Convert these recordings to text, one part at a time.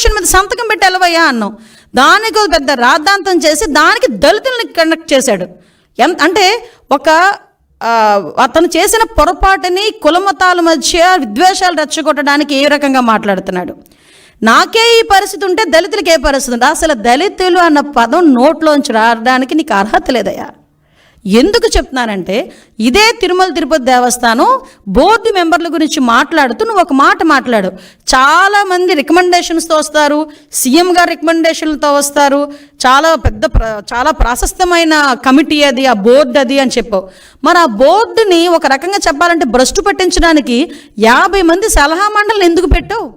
Declaration మీద సంతకం పెట్టి ఎలవయ్యా అన్నాం దానికి ఒక పెద్ద రాద్ధాంతం చేసి దానికి దళితుల్ని కనెక్ట్ చేశాడు. ఎంత అంటే ఒక అతను చేసిన పొరపాటుని కులమతాల మధ్య విద్వేషాలు రెచ్చగొట్టడానికి ఏ రకంగా మాట్లాడుతున్నాడు? నాకే ఈ పరిస్థితి ఉంటే దళితులకి ఏ పరిస్థితి ఉంటే అసలు దళితులు అన్న పదం నోట్లోంచి రావడానికి నీకు అర్హత లేదయ్యా. ఎందుకు చెప్తున్నానంటే ఇదే తిరుమల తిరుపతి దేవస్థానం బోర్డు మెంబర్ల గురించి మాట్లాడుతూ నువ్వు ఒక మాట మాట్లాడు. చాలామంది రికమెండేషన్స్తో వస్తారు సీఎం గారు రికమెండేషన్లతో వస్తారు. చాలా పెద్ద ప్ర చాలా ప్రాశస్తమైన కమిటీ అది ఆ బోర్డు అది అని చెప్పావు. మరి ఆ బోర్డుని ఒక రకంగా చెప్పాలంటే భ్రష్టు పట్టించడానికి యాభై మంది సలహా మండలిని ఎందుకు పెట్టావు?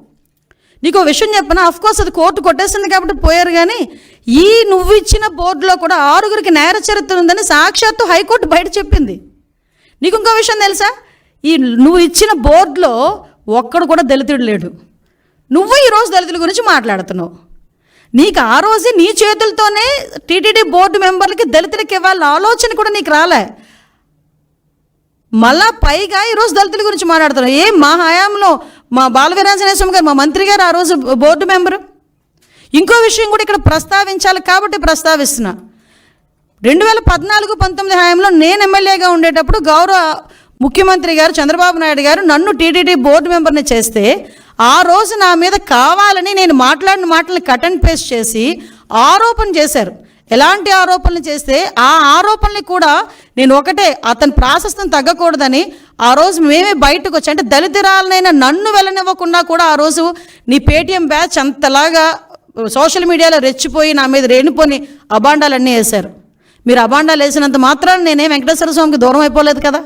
నీకు ఒక విషయం చెప్పనా? అఫ్ కోర్స్ అది కోర్టు కొట్టేసింది కాబట్టి పోయారు కానీ ఈ నువ్వు ఇచ్చిన బోర్డులో కూడా ఆరుగురికి నేర చరిత్ర ఉందని సాక్షాత్తు హైకోర్టు బయట చెప్పింది. నీకు ఇంకో విషయం తెలుసా? ఈ నువ్వు ఇచ్చిన బోర్డులో ఒక్కడు కూడా దళితుడు లేడు. నువ్వు ఈరోజు దళితుల గురించి మాట్లాడుతున్నావు. నీకు ఆ రోజే నీ చేతులతోనే టీటీడీ బోర్డు మెంబర్లకి దళితులకి ఇవ్వాలన్న ఆలోచన కూడా నీకు రాలే. మళ్ళా పైగా ఈరోజు దళితుల గురించి మాట్లాడుతున్నావు. ఏ మా హయాంలో మా బాలవీరాంజనేయ స్వామి గారు మా మంత్రి గారు ఆ రోజు బోర్డు మెంబరు? ఇంకో విషయం కూడా ఇక్కడ ప్రస్తావించాలి కాబట్టి ప్రస్తావిస్తున్నా. రెండు వేల పద్నాలుగు పంతొమ్మిది హయాంలో నేను ఎమ్మెల్యేగా ఉండేటప్పుడు గౌరవ ముఖ్యమంత్రి గారు చంద్రబాబు నాయుడు గారు నన్ను టీటీడీ బోర్డు మెంబర్ని చేస్తే ఆ రోజు నా మీద కావాలని నేను మాట్లాడిన మాటలను కట్ అండ్ పేస్ట్ చేసి ఆరోపణ చేశారు. ఎలాంటి ఆరోపణలు చేస్తే ఆ ఆరోపణలు కూడా నేను ఒకటే అతని ప్రాశస్తం తగ్గకూడదని ఆ రోజు మేమే బయటకు వచ్చి అంటే దళితురాలనైనా నన్ను వెళ్ళనివ్వకుండా కూడా ఆ రోజు నీ పేటీఎం బ్యాచ్ అంతలాగా సోషల్ మీడియాలో రెచ్చిపోయి నా మీద రేణుపోని అబాండాలన్నీ వేశారు. మీరు అబాండాలు వేసినంత మాత్రాన నేనే వెంకటేశ్వర స్వామికి దూరం అయిపోలేదు కదా.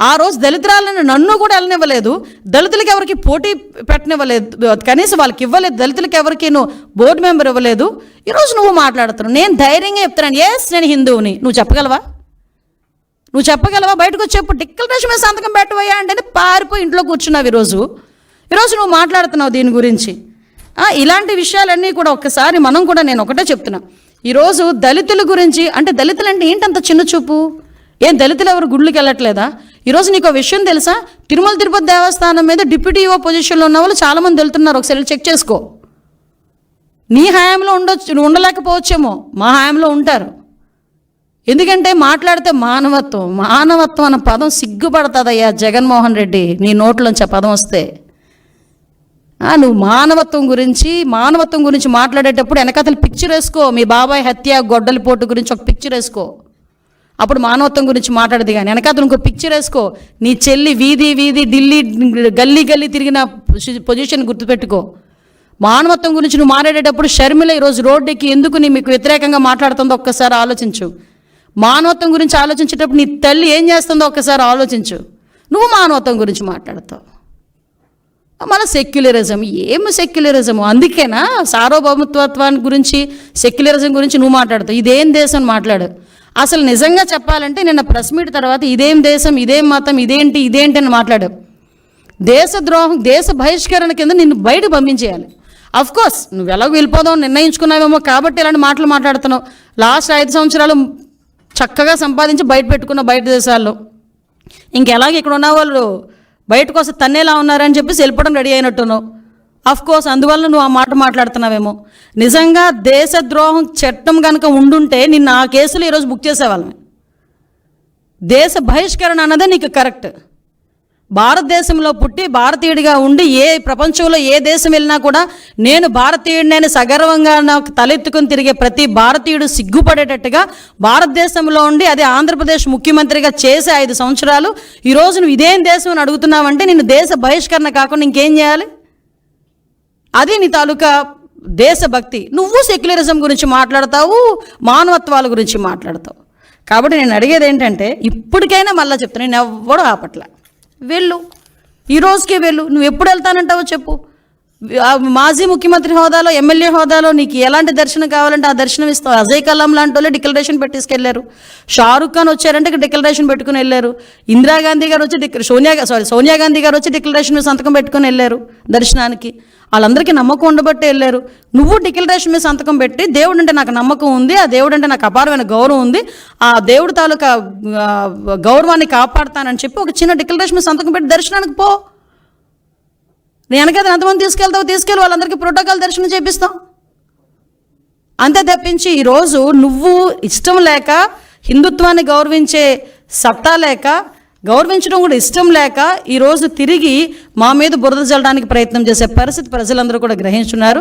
ఆ రోజు దళితురాలను నన్ను కూడా వెళ్ళనివ్వలేదు. దళితులకి ఎవరికి పోటీ పెట్టనివ్వలేదు. కనీసం వాళ్ళకి ఇవ్వలేదు. దళితులకి ఎవరికి నువ్వు బోర్డు మెంబర్ ఇవ్వలేదు. ఈరోజు నువ్వు మాట్లాడుతున్నావు. నేను ధైర్యంగా చెప్తున్నాను. ఎస్ నేను హిందువుని. నువ్వు చెప్పగలవా? నువ్వు చెప్పగలవా? బయటకు వచ్చేప్పుడు చెప్పు డిక్లరేషన్ మీద సంతకం పెట్టవయ్యా అంటే పారిపోయి ఇంట్లో కూర్చున్నావు ఈరోజు. ఈరోజు నువ్వు మాట్లాడుతున్నావు దీని గురించి. ఇలాంటి విషయాలన్నీ కూడా ఒక్కసారి మనం కూడా నేను ఒకటే చెప్తున్నా. ఈరోజు దళితుల గురించి అంటే దళితులు అంటే ఏంటంత చిన్న చూపు? ఏం దళితులు ఎవరు గుళ్ళకి వెళ్ళట్లేదా? ఈరోజు నీకు ఒక విషయం తెలుసా? తిరుమల తిరుపతి దేవస్థానం మీద డిప్యూటీ ఓ పొజిషన్లో ఉన్న వాళ్ళు చాలామంది వెళ్తున్నారు. ఒకసారి చెక్ చేసుకో. నీ హయాంలో ఉండొచ్చు ఉండలేకపోవచ్చేమో. మా హయాంలో ఉంటారు. ఎందుకంటే మాట్లాడితే మానవత్వం మానవత్వం అన్న పదం సిగ్గుపడుతుందయ్యా జగన్మోహన్ రెడ్డి. నీ నోట్లోంచి ఆ పదం వస్తే. నువ్వు మానవత్వం గురించి మానవత్వం గురించి మాట్లాడేటప్పుడు వెనకతలు పిక్చర్ వేసుకో. మీ బాబాయ్ హత్య గొడ్డలిపోటు గురించి ఒక పిక్చర్ వేసుకో. అప్పుడు మానవత్వం గురించి మాట్లాడదు కానీ వెనకతలు ఇంకో పిక్చర్ వేసుకో. నీ చెల్లి వీధి వీధి ఢిల్లీ గల్లీ గల్లీ తిరిగిన పొజిషన్ గుర్తుపెట్టుకో. మానవత్వం గురించి నువ్వు మాట్లాడేటప్పుడు షర్మిల ఈరోజు రోడ్డుకి ఎందుకు నీ మీకు వ్యతిరేకంగా మాట్లాడుతుందో ఒక్కసారి ఆలోచించు. మానవత్వం గురించి ఆలోచించేటప్పుడు నీ తల్లి ఏం చేస్తుందో ఒక్కసారి ఆలోచించు. నువ్వు మానవత్వం గురించి మాట్లాడతావు. మన సెక్యులరిజం ఏం సెక్యులరిజం అందుకేనా సార్వభౌమత్వాన్ని గురించి సెక్యులరిజం గురించి నువ్వు మాట్లాడుతావు. ఇదేం దేశం మాట్లాడు. అసలు నిజంగా చెప్పాలంటే నిన్న ప్రెస్ మీట్ తర్వాత ఇదేం దేశం ఇదేం మతం ఇదేంటి ఇదేంటి అని మాట్లాడు. దేశద్రోహం దేశ బహిష్కరణ కింద నిన్ను బయట పంపించేయాలి. అఫ్ కోర్స్ నువ్వు ఎలాగో వెళ్ళిపోదావు నిర్ణయించుకున్నావేమో కాబట్టి ఇలాంటి మాటలు మాట్లాడుతున్నావు. లాస్ట్ ఐదు సంవత్సరాలు చక్కగా సంపాదించి బయట పెట్టుకున్న బయట దేశాల్లో. ఇంకెలాగ ఇక్కడ ఉన్న వాళ్ళు బయటకు వస్తే తన్నేలా ఉన్నారని చెప్పేసి వెళ్ళిపోవడం రెడీ అయినట్టున్నావు. అఫ్ కోర్స్ అందువల్ల నువ్వు ఆ మాట మాట్లాడుతున్నావేమో. నిజంగా దేశద్రోహం చట్టం కనుక ఉండుంటే నిన్ను ఆ కేసులో ఈరోజు బుక్ చేసేవాళ్ళని దేశ బహిష్కరణ అన్నదే నీకు కరెక్ట్ భారతదేశంలో పుట్టి భారతీయుడిగా ఉండి ఏ ప్రపంచంలో ఏ దేశం వెళ్ళినా కూడా నేను భారతీయుడిని సగర్వంగా నాకు తలెత్తుకుని తిరిగే ప్రతి భారతీయుడు సిగ్గుపడేటట్టుగా భారతదేశంలో ఉండి అదే ఆంధ్రప్రదేశ్ ముఖ్యమంత్రిగా చేసే ఐదు సంవత్సరాలు ఈరోజు నువ్వు ఇదేం దేశం అని అడుగుతున్నావంటే నేను దేశ బహిష్కరణ కాకుండా ఇంకేం చేయాలి? అది నీ తాలూకా దేశభక్తి. నువ్వు సెక్యులరిజం గురించి మాట్లాడతావు మానవత్వాల గురించి మాట్లాడతావు. కాబట్టి నేను అడిగేది ఏంటంటే ఇప్పటికైనా మళ్ళీ చెప్తాను నేను ఎవ్వడూ ఆపట్ల. వెళ్ళు. ఈ రోజుకే వెళ్ళు. నువ్వు ఎప్పుడు వెళ్తానంటావో చెప్పు. మాజీ ముఖ్యమంత్రి హోదాలో ఎమ్మెల్యే హోదాలో నీకు ఎలాంటి దర్శనం కావాలంటే ఆ దర్శనం ఇస్తావు. అజయ్ కలాం లాంటి వాళ్ళు డిక్లరేషన్ పెట్టేసుకెళ్ళారు షారుఖ్ ఖాన్ వచ్చారంటే ఇక్కడ డిక్లరేషన్ పెట్టుకుని వెళ్ళారు. ఇందిరాగాంధీ గారు వచ్చి సోనియా సారీ సోనియా గాంధీ గారు వచ్చి డిక్లరేషన్ మీద సంతకం పెట్టుకుని వెళ్ళారు దర్శనానికి. వాళ్ళందరికీ నమ్మకం ఉండబట్టే వెళ్ళారు. నువ్వు డిక్లరేషన్ మీద సంతకం పెట్టి దేవుడు అంటే నాకు నమ్మకం ఉంది ఆ దేవుడు అంటే నాకు అపారమైన గౌరవం ఉంది ఆ దేవుడు తాలూకా గౌరవాన్ని కాపాడుతానని చెప్పి ఒక చిన్న డిక్లరేషన్ మీద సంతకం పెట్టి దర్శనానికి పో. నేను వెనకైతే ఎంతమంది తీసుకెళ్తావు తీసుకెళ్ళి వాళ్ళందరికీ ప్రోటోకాల్ దర్శనం చేపిస్తాం. అంతే తప్పించి ఈరోజు నువ్వు ఇష్టం లేక హిందుత్వాన్ని గౌరవించే సత్తా లేక గౌరవించడం కూడా ఇష్టం లేక ఈరోజు తిరిగి మా మీద బురద జల్లడానికి ప్రయత్నం చేసే పరిస్థితి ప్రజలందరూ కూడా గ్రహించున్నారు.